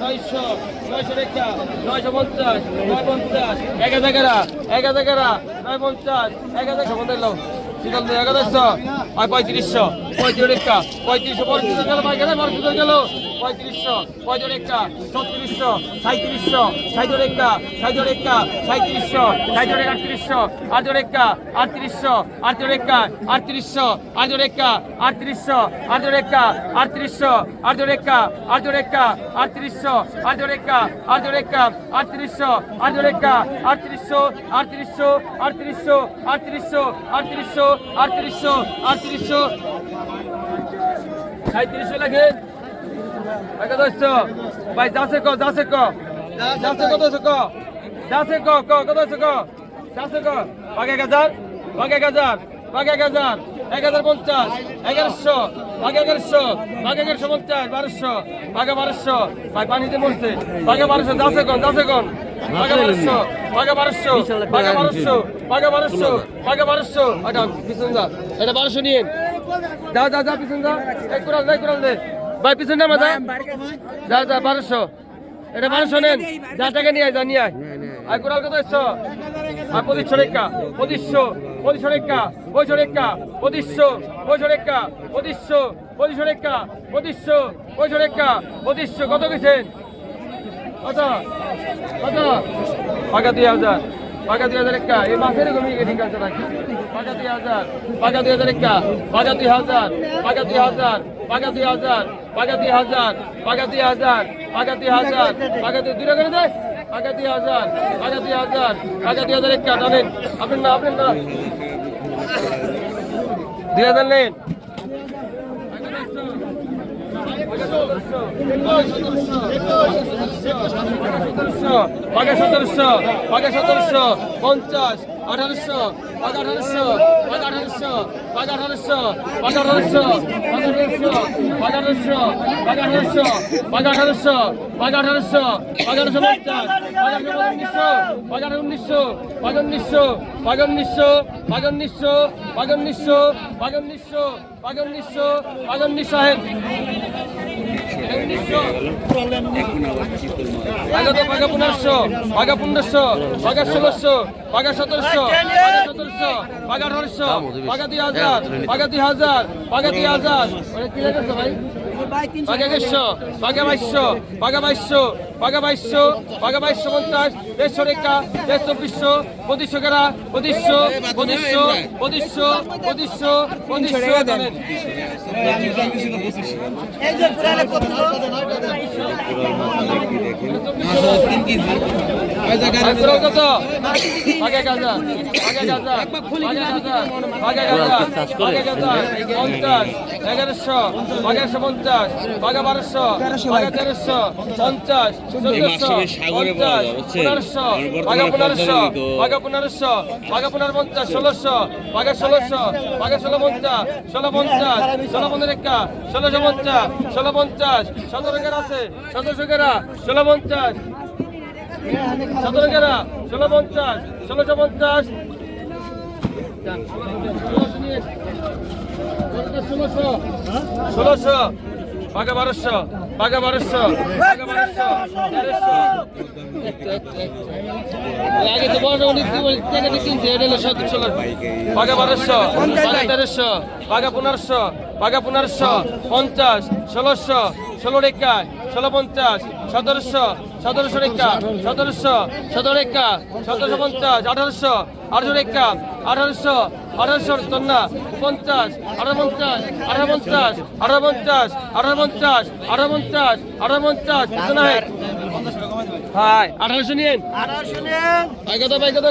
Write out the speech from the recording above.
নয়শো নয়শো রেখা নয়শো পঞ্চাশ নয় পঞ্চাশ এক হাজার এগারা এক হাজার এগারা নয় পঞ্চাশ এক হাজার সম্বন্ধে এলো শীতল দুই হাজারশো আর পঁয়ত্রিশশো পঁয়ত্রিশ রেখা পঁয়ত্রিশশো পঁয়ত্রিশ গেল পাই গেলে বারোশো গেল। পঁয়ত্রিশশো, পঁয়ত্রিশ রেখা ছত্রিশশো সাঁত্রিশশো সাইজ রেখা সাইজ রেখা সাঁত্রিশশো রেখা আটত্রিশশো আট রেখা আটত্রিশশো আট রেখা আটত্রিশশো আট রেখা আটত্রিশশো আট রেখা আটত্রিশশো আট রেখা আট রেখা আটত্রিশশো আট রেখা আট রেখা আটত্রিশশো আট রেখা আটত্রিশশো আটত্রিশশো আটত্রিশশো আটত্রিশশো আটত্রিশশো আটত্রিশশো আটত্রিশশো সাঁত্রিশশো লাগে একাদশশো ভাই, যাচ্ছে ক যাচ্ছে ক? যাচ্ছে কত ক? যাচ্ছে ক ক ক? যাচ্ছে ক। বাঘ এক হাজার বাঘ এক হাজার পঞ্চাশ, এগারোশো বাঘ এগারোশো বাঘ এগারোশো পঞ্চাশ ভাই, পানিতে মরছে। বাঘে বারোশো, যাচ্ছে কন যাচ্ছে কন বাঘে বারোশো বাঘে বারোশো বাঘে বারোশো বাঘে বারোশো বাঘে বারোশো। এটা এটা বারোশো নিয়ে যা যা যা পিছন যা এক কুড়াল দে কুড়াল দে। ভাই পিছন না মাথা। যা যা বারোশো। এটা বারোশো নেন। যা টাকা নিয়ে আয় যা নিয়ে আয়। আর কোরাল কত এসছো? আর পঁচিশশো রেখা পঁচিশশো পঁচিশশো রেখা পঁচিশশো রেখা পঁচিশশো পঁচিশশো রেখা পঁচিশশো পঁচিশশো রেখা পঁচিশশো পঁচিশশো রেখা পঁচিশশো। কত গেছেন কত? কত? পাকা দুই হাজার। পাকা হাজার একটা, এই মাসের কমে ঠিক আছে নাকি পাকা দুই হাজার পাকা হাজার একটা পাকা হাজার পাকা হাজার পাকা হাজার পাকা হাজার পাকা হাজার পাকা হাজার পাকা দুই দুটো করে দেয় হাজার পাকা হাজার পাকা হাজার একটা, টানেন। আপনার না। দুই হাজার নেন। পাকা সতেরোশো পাকা সতেরোশো পঞ্চাশ আঠারোশো পাকা আঠারোশো পাকা আঠারোশো পাকা আঠারোশো পাকা আঠারোশো পাকা আঠারোশো পাকা আঠারোশো পাকা আঠারোশো পাকা আঠারোশো পাকা আঠারোশো পাকা আঠারোশো উনিশশো পাকা উনিশশো পাকা উনিশশো পাকা উনিশশো পাকা উনিশশো পাকা উনিশশো পাকা উনিশশো পাকা উনিশশো পাকা উনিশশো আহেন উনিশশো পাগা তো পাগা পনেরোশো পাগা পনেরোশো পাগা ষোলোশো পাগা সতেরোশো পাগা সতেরোশো পাগা আঠারোশো পাগা দুই হাজার পাগা দুই হাজার পাগা দুই হাজার। ভাই? পাকে দেড়শো পাকে বাইশশো পাকে বাইশশো পাকে বাইশশো পাকে বাইশশো পঞ্চাশ দেড়শো রেখা দেড়শো বিশশো পঁচিশশো কেরা পঁচিশশো পঁচিশশো পঁচিশশো পঁচিশশো পঁচিশশো গাজা আগে গাজা আগে গাজা পঞ্চাশ এগারোশো এগারোশো পঞ্চাশ বাঘা বারোশো বাঘা তেরোশো পঞ্চাশ চোদ্দশো পনেরোশো বাঘা পনেরোশো বাঘা পনেরোশো বাঘা পনেরো পঞ্চাশ ষোলোশো বাঘা ষোলোশো বাঘা ষোলো পঞ্চাশ ষোলো পঞ্চাশ ষোলো পনেরো ষোলোশো পঞ্চাশ ষোলো পঞ্চাশ সতেরো কেরা আছে সতেরোশো কেরা ষোলো পঞ্চাশ সতেরো কেরা ষোলো পঞ্চাশ ষোলোশো পঞ্চাশ। ষোলোশো পাকা বারোশো পাকা বারোশো পাকা বারোশো তেরোশো। আগে তো বড় অনেক টাকা দিয়ে কিনছে এটা হলো সতেরো ষোলো। পাকা বারোশো পাকা তেরোশো পাকা পনেরোশো পাকা পনেরোশো পঞ্চাশ ষোলোশো ষোলো রেখা ষোলো পঞ্চাশ সতেরোশো সতেরোশো রেখা সতেরোশো সতেরো রেখা সতেরোশো পঞ্চাশ আঠারোশো আঠারোশো রেখা আঠারোশো আঠারোশো তন্না পঞ্চাশ আঠারো পঞ্চাশ আঠারো পঞ্চাশ আঠারো পঞ্চাশ আঠারো পঞ্চাশ আঠারো পঞ্চাশ আঠারো পঞ্চাশ হাই আঠারোশো নিন ভাই কত ভাই কত